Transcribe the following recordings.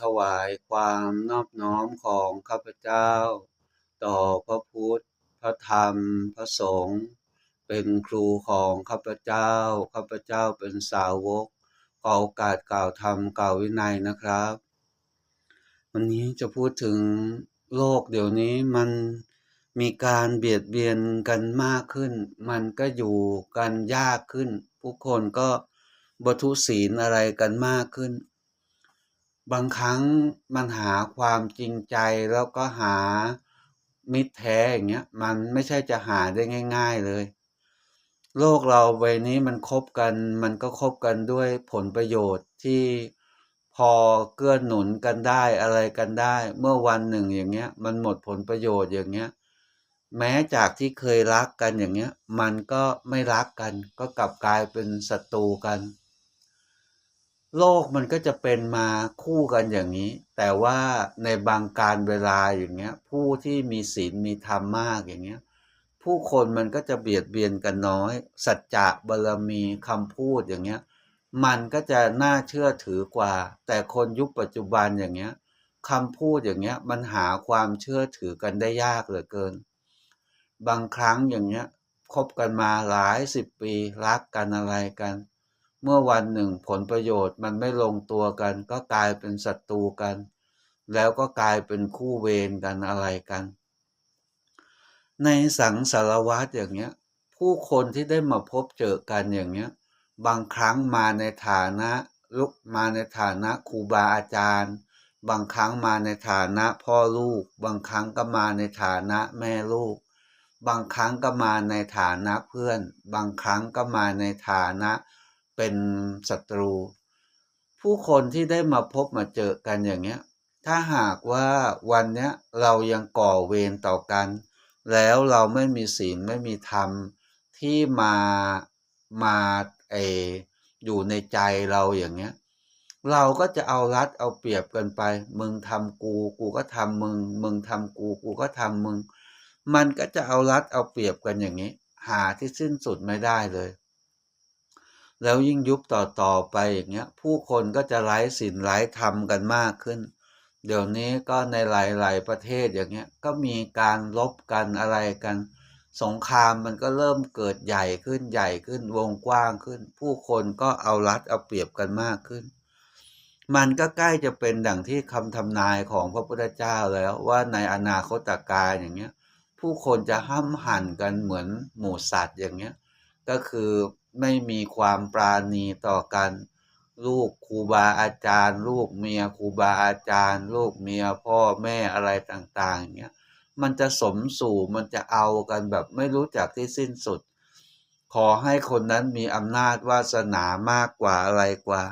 ถวายความนอบน้อมของข้าพเจ้า ต่อพระพุทธ พระธรรม พระสงฆ์ เป็นครูของข้าพเจ้า ข้าพเจ้าเป็นสาวก ขอโอกาสกล่าวธรรมกล่าววินัยนะครับ วันนี้จะพูดถึงโลกเดี๋ยวนี้มันมีการเบียดเบียนกันมากขึ้น มันก็อยู่กันยากขึ้น ผู้คนก็บทุศีลอะไรกันมากขึ้น บางครั้งมันหาความจริงใจแล้วก็หามิตรแท้อย่างเงี้ยมันไม่ใช่จะหาได้ง่าย ๆเลย โลกเราใบนี้มันคบกัน มันก็คบกันด้วยผลประโยชน์ที่พอเกื้อหนุนกันได้อะไรกันได้ เมื่อวันหนึ่งอย่างเงี้ย มันหมดผลประโยชน์อย่างเงี้ย แม้จากที่เคยรักกันอย่างเงี้ย มันก็ไม่รักกัน ก็กลับกลายเป็นศัตรูกัน โลกมันก็จะเป็นมาคู่กันอย่างนี้ แต่ว่าในบางการเวลาอย่างเงี้ย ผู้ที่มีศีลมีธรรมมากอย่างเงี้ย ผู้คนมันก็จะเบียดเบียนกันน้อย สัจจะบารมีคำพูดอย่างเงี้ย มันก็จะน่าเชื่อถือกว่า แต่คนยุคปัจจุบันอย่างเงี้ยคำพูดอย่างเงี้ย มันหาความเชื่อถือกันได้ยากเหลือเกิน บางครั้งอย่างเงี้ยคบกันมาหลายสิบปีรักกันอะไรกัน เมื่อวันหนึ่งผลประโยชน์มันไม่ลงตัวกัน ก็กลายเป็นศัตรูกัน แล้วก็กลายเป็นคู่เวรกันอะไรกัน ในสังสารวัตรอย่างเงี้ย ผู้คนที่ได้มาพบเจอกันอย่างเงี้ย บางครั้งมาในฐานะลุกมาในฐานะครูบาอาจารย์ บางครั้งมาในฐานะพ่อลูก บางครั้งก็มาในฐานะแม่ลูก บางครั้งก็มาในฐานะเพื่อน บางครั้งก็มาในฐานะ เป็นศัตรู ผู้คนที่ได้มาพบมาเจอกันอย่างเงี้ย ถ้าหากว่าวันเนี้ยเรายังก่อเวรต่อกัน แล้วเราไม่มีศีลไม่มีธรรมที่มามาเออยู่ในใจเราอย่างเงี้ย เราก็จะเอารัดเอาเปรียบกันไป มึงทำกู กูก็ทำมึง มึงทำกู กูก็ทำมึง มันก็จะเอารัดเอาเปรียบกันอย่างนี้ หาที่สิ้นสุดไม่ได้เลย แล้วยิ่งยุบต่อต่อไปอย่างเงี้ยผู้คนก็จะไร้ศีลไร้ธรรมกันมากขึ้น เดี๋ยวนี้ก็ในหลาย ๆ ประเทศอย่างเงี้ยก็มีการลบกันอะไรกัน สงครามมันก็เริ่มเกิดใหญ่ขึ้นใหญ่ขึ้นวงกว้างขึ้น ผู้คนก็เอารัดเอาเปรียบกันมากขึ้น มันก็ใกล้จะเป็นดังที่คำทำนายของพระพุทธเจ้าแล้วว่าในอนาคตการอย่างเงี้ยผู้คนจะห้ำหั่นกันเหมือนหมูสัตว์อย่างเงี้ยก็คือ ไม่มีความปราณีต่อกัน ลูกครูบาอาจารย์ ลูกเมียครูบาอาจารย์ ลูกเมียพ่อแม่อะไรต่างๆอย่างเงี้ยมันจะสมสู่มันจะเอากันแบบไม่รู้จักที่สิ้นสุด ขอให้คนนั้นมีอำนาจวาสนามากกว่าอะไรกว่า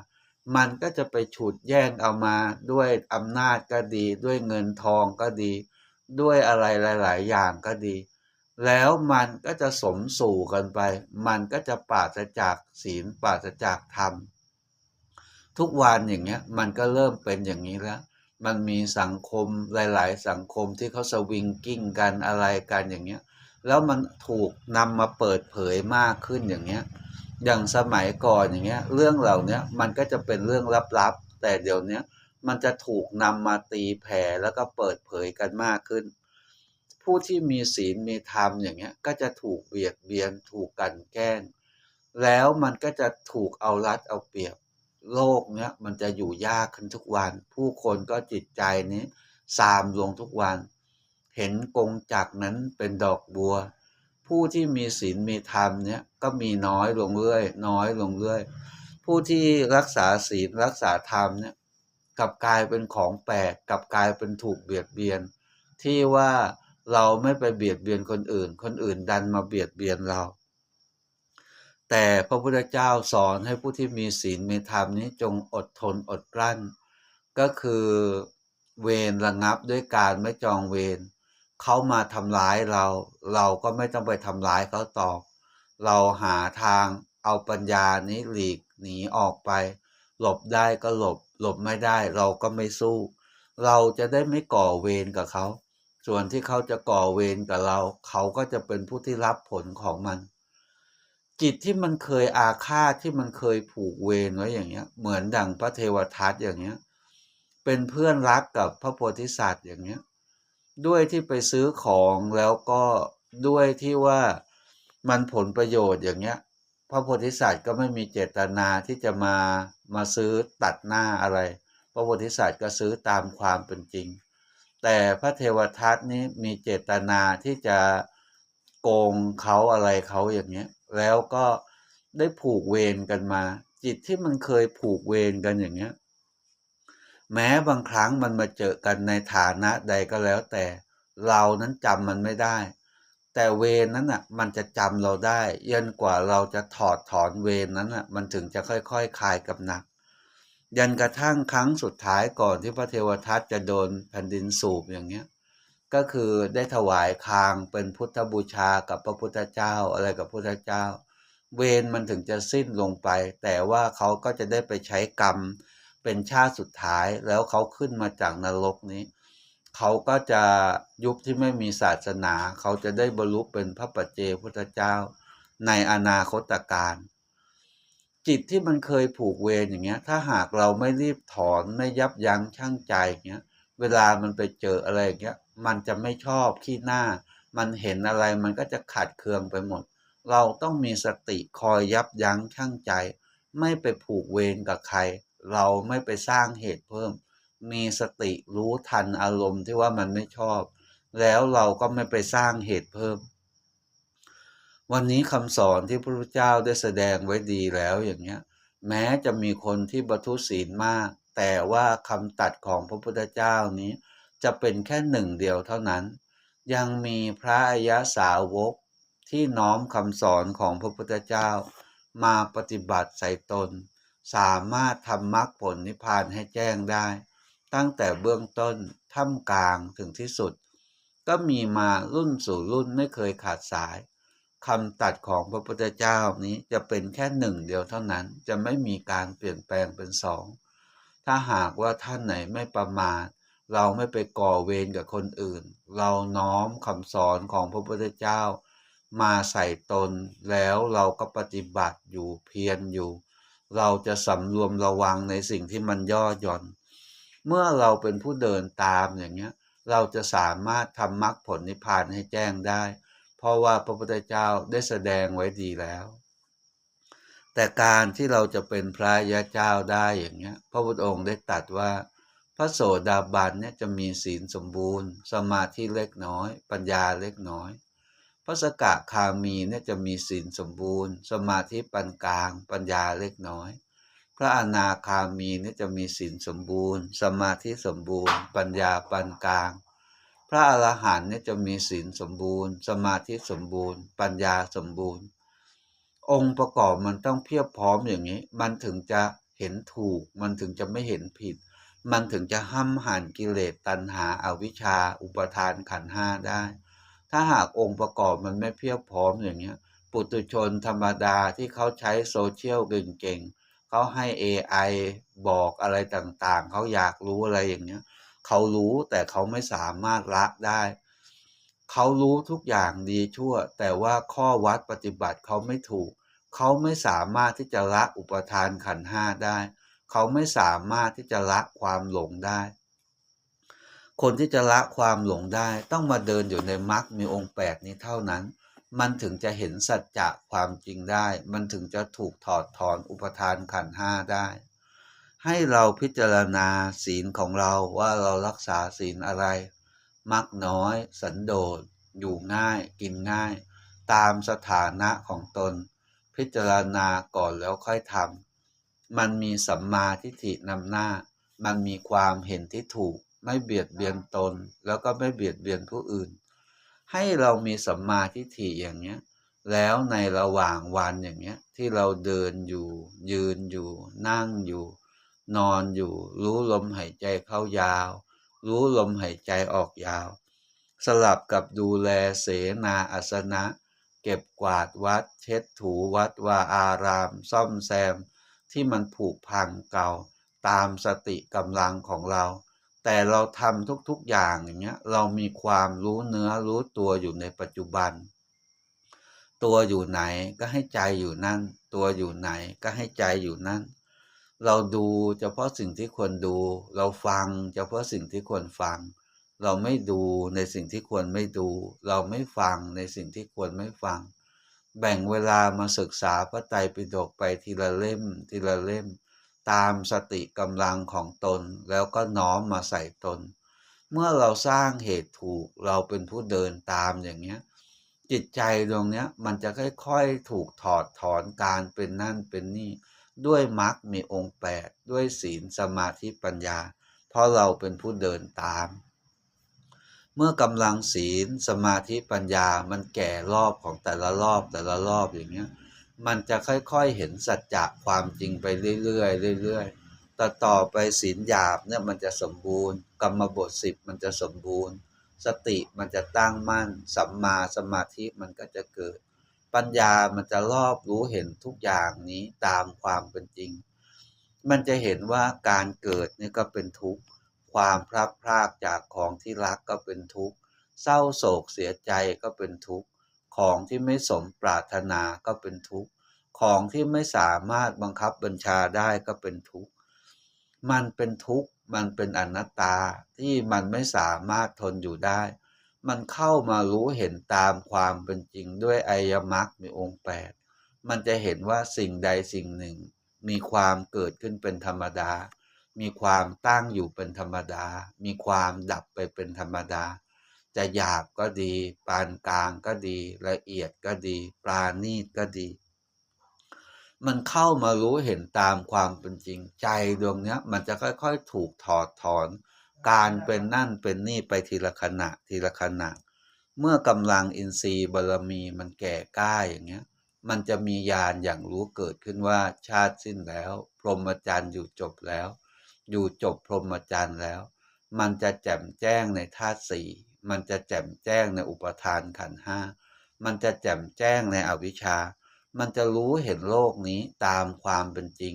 มันก็จะไปฉุดแย่งเอามาด้วยอำนาจก็ดี ด้วยเงินทองก็ดี ด้วยอะไรหลาย ๆ อย่างก็ดี แล้วมันก็จะสมสู่กันไป มันก็จะปราศจากศีลปราศจากธรรม ทุกวันอย่างเงี้ย มันก็เริ่มเป็นอย่างนี้แล้ว มันมีสังคมหลาย ๆ สังคมที่เขาสวิงกิ้งกันอะไรกันอย่างเงี้ย แล้วมันถูกนำมาเปิดเผยมากขึ้นอย่างเงี้ย อย่างสมัยก่อนอย่างเงี้ย เรื่องเหล่านี้มันก็จะเป็นเรื่องลับ ๆ แต่เดี๋ยวนี้มันจะถูกนำมาตีแผ่แล้วก็เปิดเผยกันมากขึ้น ผู้ที่มีศีลมีธรรมอย่างเงี้ยก็จะถูกเบียดเบียนถูกกันแกล้ง แล้วมันก็จะถูกเอารัดเอาเปรียบโลกเนี้ยมันจะอยู่ยากขึ้นทุกวัน ผู้คนก็จิตใจนี้ซามลงทุกวัน เห็นกงจักนั้นเป็นดอกบัว ผู้ที่มีศีลมีธรรมเนี้ยก็มีน้อยลงเรื่อย น้อยลงเรื่อย ผู้ที่รักษาศีลรักษาธรรมเนี่ยกลับกลายเป็นของแปลกกลับกลายเป็นถูกเบียดเบียน ที่ว่า เราไม่ไปเบียดเบียนคนอื่น คนอื่นดันมาเบียดเบียนเรา แต่พระพุทธเจ้าสอนให้ผู้ที่มีศีลมีธรรมนี้จงอดทนอดกลั้น ก็คือเวรระงับด้วยการไม่จองเวรเขามาทำร้ายเรา เราก็ไม่ต้องไปทำร้ายเขาตอบ เราหาทางเอาปัญญานี้หลีกหนีออกไป หลบได้ก็หลบ หลบไม่ได้เราก็ไม่สู้ เราจะได้ไม่ก่อเวรกับเขา ส่วนที่เขาจะก่อเวรกับเรา เขาก็จะเป็นผู้ที่รับผลของมัน จิตที่มันเคยอาฆาตที่มันเคยผูกเวรไว้อย่างเงี้ย เหมือนดังพระเทวทัตอย่างเงี้ยเเป็นเพื่อนรักกับพระโพธิสัตว์อย่างเงี้ย ด้วยที่ไปซื้อของแล้วก็ด้วยที่ว่ามันผลประโยชน์อย่างเงี้ย พระโพธิสัตว์ก็ไม่มีเจตนาที่จะมามาซื้อตัดหน้าอะไร พระโพธิสัตว์ก็ซื้อตามความเป็นจริง แต่พระเทวทัตนี้มีเจตนาที่จะโกงเขาอะไรเขาอย่างเงี้ย แล้วก็ได้ผูกเวรกันมา จิตที่มันเคยผูกเวรกันอย่างเงี้ย แม้บางครั้งมันมาเจอกันในฐานะใดก็แล้วแต่เรานั้นจำมันไม่ได้ แต่เวรนั้นอะ มันจะจำเราได้ยันกว่าเราจะถอดถอนเวรนั้นอะ มันถึงจะค่อยๆคคลายกับหนัก ยันกระทั่งครั้งสุดท้ายก่อนที่พระเทวทัตจะโดนแผ่นดินสูบอย่างเงี้ยก็คือได้ถวายคางเป็นพุทธบูชากับพระพุทธเจ้าอะไรกับพุทธเจ้า เวรมันถึงจะสิ้นลงไป แต่ว่าเขาก็จะได้ไปใช้กรรมเป็นชาติสุดท้ายแล้วเขาขึ้นมาจากนรกนี้ เขาก็จะยุคที่ไม่มีศาสนา เขาจะได้บรรลุเป็นพระปัจเจพุทธเจ้า ในอนาคตการ จิตที่มันเคยผูกเวรอย่างเงี้ย ถ้าหากเราไม่รีบถอนไม่ยับยั้งชั่งใจอย่างเงี้ย เวลามันไปเจออะไรอย่างเงี้ย มันจะไม่ชอบขี้หน้า มันเห็นอะไรมันก็จะขัดเคืองไปหมด เราต้องมีสติคอยยับยั้งชั่งใจ ไม่ไปผูกเวรกับใคร เราไม่ไปสร้างเหตุเพิ่ม มีสติรู้ทันอารมณ์ที่ว่ามันไม่ชอบ แล้วเราก็ไม่ไปสร้างเหตุเพิ่ม วันนี้คำสอนที่พระพุทธเจ้าได้แสดงไว้ดีแล้วอย่างเงี้ย แม้จะมีคนที่บรรทุศีลมาก แต่ว่าคำตัดของพระพุทธเจ้านี้ จะเป็นแค่หนึ่งเดียวเท่านั้น ยังมีพระอริยสาวกที่น้อมคำสอนของพระพุทธเจ้า มาปฏิบัติใส่ตน สามารถทำมรรคผลนิพพานให้แจ้งได้ ตั้งแต่เบื้องต้นท่ามกลางถึงที่สุด ก็มีมารุ่นสู่รุ่นไม่เคยขาดสาย คำตัดของพระพุทธเจ้านี้จะเป็นแค่หนึ่งเดียวเท่านั้นจะไม่มีการเปลี่ยนแปลงเป็นสองถ้าหากว่าท่านไหนไม่ประมาทเราไม่ไปก่อเวรกับคนอื่น เราน้อมคำสอนของพระพุทธเจ้า มาใส่ตนแล้วเราก็ปฏิบัติอยู่เพียรอยู่ เราจะสำรวมระวังในสิ่งที่มันย่อหย่อน เมื่อเราเป็นผู้เดินตามอย่างเงี้ย เราจะสามารถทำมรรคผลนิพพานให้แจ้งได้ เพราะว่าพระพุทธเจ้าได้แสดงไว้ดีแล้ว แต่การที่เราจะเป็นพระยาเจ้าได้อย่างเงี้ย พระพุทธองค์ได้ตัดว่า พระโสดาบันเนี่ยจะมีศีลสมบูรณ์ สมาธิเล็กน้อย ปัญญาเล็กน้อย พระสกะคามีเนี่ยจะมีศีลสมบูรณ์ สมาธิปานกลาง ปัญญาเล็กน้อย พระอนาคามีเนี่ยจะมีศีลสมบูรณ์ สมาธิสมบูรณ์ ปัญญาปานกลาง พระอรหันต์เนี่ยจะมีศีลสมบูรณ์ สมาธิสมบูรณ์ ปัญญาสมบูรณ์ องค์ประกอบมันต้องเพียบพร้อมอย่างนี้ มันถึงจะเห็นถูก มันถึงจะไม่เห็นผิด มันถึงจะห้ำหันกิเลสตัณหาอาวิชชา อุปทานขันห้าได้ ถ้าหากองค์ประกอบมันไม่เพียบพร้อมอย่างนี้ปุตุชนธรรมดาที่เขาใช้โซเชียลเก่งๆเขาให้ AI บอกอะไรต่างๆ เขาอยากรู้อะไรอย่างเนี้ย เขารู้แต่เขาไม่สามารถละได้ เขารู้ทุกอย่างดีชั่ว แต่ว่าข้อวัดปฏิบัติเขาไม่ถูก เขาไม่สามารถที่จะละอุปทานขันห้าได้ เขาไม่สามารถที่จะละความหลงได้ คนที่จะละความหลงได้ต้องมาเดินอยู่ในมรรคมีองค์แปดนี้เท่านั้น มันถึงจะเห็นสัจจะความจริงได้ มันถึงจะถูกถอดถอนอุปทานขันห้าได้ ให้เราพิจารณาศีลของเราว่าเรารักษาศีลอะไร มักน้อย สันโดษ อยู่ง่าย กินง่าย ตามสถานะของตน พิจารณาก่อนแล้วค่อยทำมันมีสัมมาทิฏฐินำหน้า มันมีความเห็นที่ถูก ไม่เบียดเบียนตน แล้วก็ไม่เบียดเบียนผู้อื่น ให้เรามีสัมมาทิฏฐิอย่างเนี้ยแล้วในระหว่างวันอย่างเนี้ยที่เราเดินอยู่ ยืนอยู่นั่งอยู่ นอนอยู่ รู้ลมหายใจเข้ายาว รู้ลมหายใจออกยาว สลับกับดูแลเสนาอาสนะ เก็บกวาดวัด เช็ดถูวัดวาอาราม ซ่อมแซม ที่มันผุพังเก่า ตามสติกำลังของเรา แต่เราทำทุกๆอย่างอย่างเงี้ยเรามีความรู้เนื้อรู้ตัวอยู่ในปัจจุบัน ตัวอยู่ไหนก็ให้ใจอยู่นั่น ตัวอยู่ไหนก็ให้ใจอยู่นั่น เราดูเฉพาะสิ่งที่ควรดู เราฟังเฉพาะสิ่งที่ควรฟัง เราไม่ดูในสิ่งที่ควรไม่ดู เราไม่ฟังในสิ่งที่ควรไม่ฟัง แบ่งเวลามาศึกษาพระไตรปิฎกไปทีละเล่ม ทีละเล่ม ตามสติกำลังของตนแล้วก็น้อมมาใส่ตน เมื่อเราสร้างเหตุถูกเราเป็นผู้เดินตามอย่างเนี้ยจิตใจดวงเนี้ยมันจะค่อยๆถูกถอดถอนการเป็นนั่นเป็นนี่ ด้วยมรรคมีองค์แปดด้วยศีลสมาธิปัญญา เพราะเราเป็นผู้เดินตาม เมื่อกำลังศีลสมาธิปัญญามันแก่รอบของแต่ละรอบแต่ละรอบอย่างเงี้ยมันจะค่อยๆเห็นสัจจะความจริงไปเรื่อยๆเรื่อยๆแต่ต่อไปศีลหยาบเนี่ยมันจะสมบูรณ์ กรรมบทสิบมันจะสมบูรณ์ สติมันจะตั้งมั่นสัมมาสมาธิมันก็จะเกิด ปัญญามันจะรอบรู้เห็นทุกอย่างนี้ตามความเป็นจริง มันจะเห็นว่าการเกิดนี่ก็เป็นทุกข์ ความพลัดพรากจากของที่รักก็เป็นทุกข์ เศร้าโศกเสียใจก็เป็นทุกข์ ของที่ไม่สมปรารถนาก็เป็นทุกข์ ของที่ไม่สามารถบังคับบัญชาได้ก็เป็นทุกข์ มันเป็นทุกข์ มันเป็นอนัตตาที่มันไม่สามารถทนอยู่ได้ มันเข้ามารู้เห็นตามความเป็นจริงด้วยอริยมรรคมีองค์แปดมันจะเห็นว่าสิ่งใดสิ่งหนึ่ง มีความเกิดขึ้นเป็นธรรมดา มีความตั้งอยู่เป็นธรรมดา มีความดับไปเป็นธรรมดา จะหยาบก็ดี ปานกลางก็ดี ละเอียดก็ดี ปราณีตก็ดี มันเข้ามารู้เห็นตามความเป็นจริงใจดวงเนี้ยมันจะค่อยๆ ถูกถอดถอน การเป็นนั่นเป็นนี่ไปทีละขณะทีละขณะ เมื่อกำลังอินทรีย์บารมีมันแก่กล้าอย่างเงี้ย มันจะมีญาณอย่างรู้เกิดขึ้นว่าชาติสิ้นแล้ว พรหมจรรย์อยู่จบแล้ว อยู่จบพรหมจรรย์แล้ว มันจะแจ่มแจ้งในธาตุสี่มันจะแจ่มแจ้งในอุปทานขันห้ามันจะแจ่มแจ้งในอวิชชา มันจะรู้เห็นโลกนี้ตามความเป็นจริง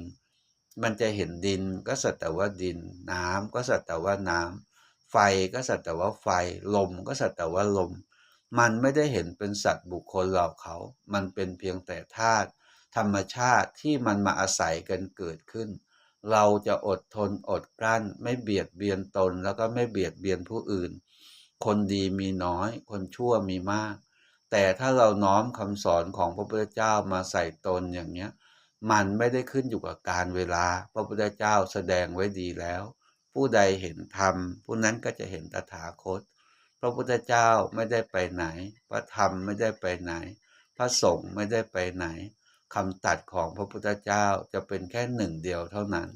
มันจะเห็นดินก็สักแต่ว่าดิน น้ำก็สักแต่ว่าน้ำไฟก็สักแต่ว่าไฟ ลมก็สักแต่ว่าลม มันไม่ได้เห็นเป็นสัตว์บุคคลเหล่าเขา มันเป็นเพียงแต่ธาตุธรรมชาติที่มันมาอาศัยกันเกิดขึ้น เราจะอดทนอดกลั้น ไม่เบียดเบียนตนแล้วก็ไม่เบียดเบียนผู้อื่น คนดีมีน้อย คนชั่วมีมาก แต่ถ้าเราน้อมคำสอนของพระพุทธเจ้ามาใส่ตนอย่างเนี้ย มันไม่ได้ขึ้นอยู่กับการเวลา พระพุทธเจ้าแสดงไว้ดีแล้ว ผู้ใดเห็นธรรม ผู้นั้นก็จะเห็นตถาคต พระพุทธเจ้าไม่ได้ไปไหน พระธรรมไม่ได้ไปไหน พระสงฆ์ไม่ได้ไปไหนคำตัดของพระพุทธเจ้าจะเป็นแค่หนึ่งเดียวเท่านั้น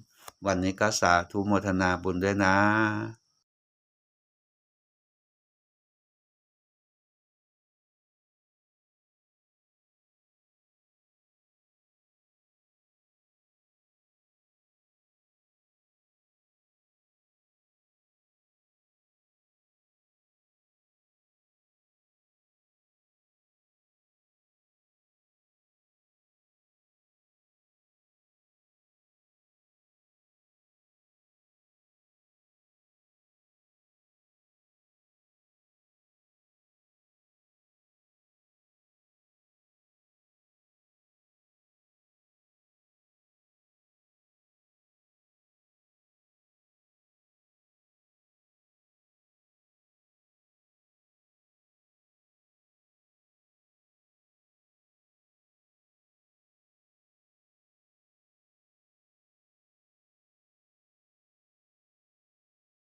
วันนี้ก็สาธุโมทนาบุญด้วยนะ